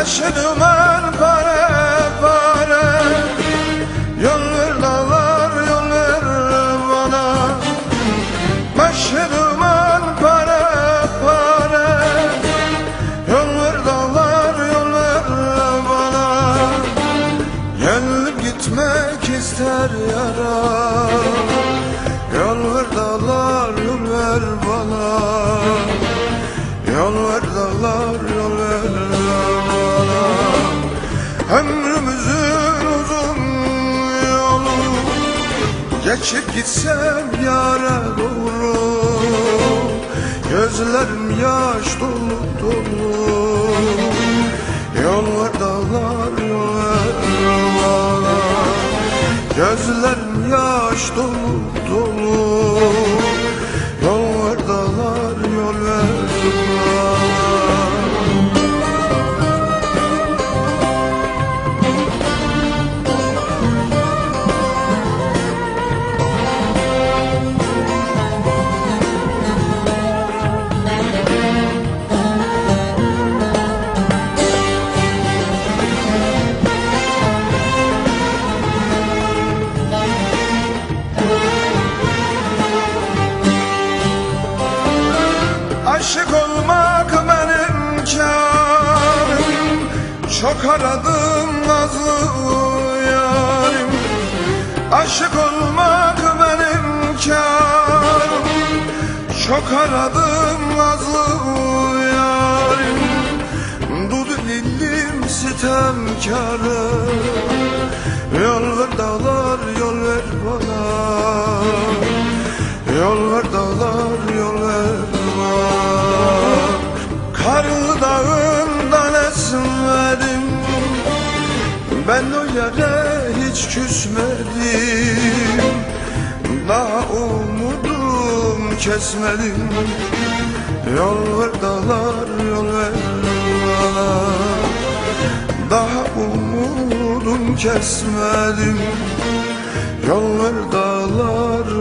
başı duman para para Yollar da var yollar bana. Başı duman para para Yollar da var yollar bana. Yanılıp gitmek ister yara Yollar dağlar yollar bana. Yollar dağlar Geçip gitsem yara doğru Gözlerim yaş dolu dolu. Yol ver dağlar yol ver bana Gözlerim yaş dolu dolu Çok aradım nazlı yarim. Aşık olmak benim karım Çok aradım nazlı yarim. Dudu dilim sitemkarım Yol ver dağlar yol ver bana Yere hiç küsmedim. Daha umudum kesmedim. Yol ver dağlar yol ver Daha umudum kesmedim. Yol ver dağlar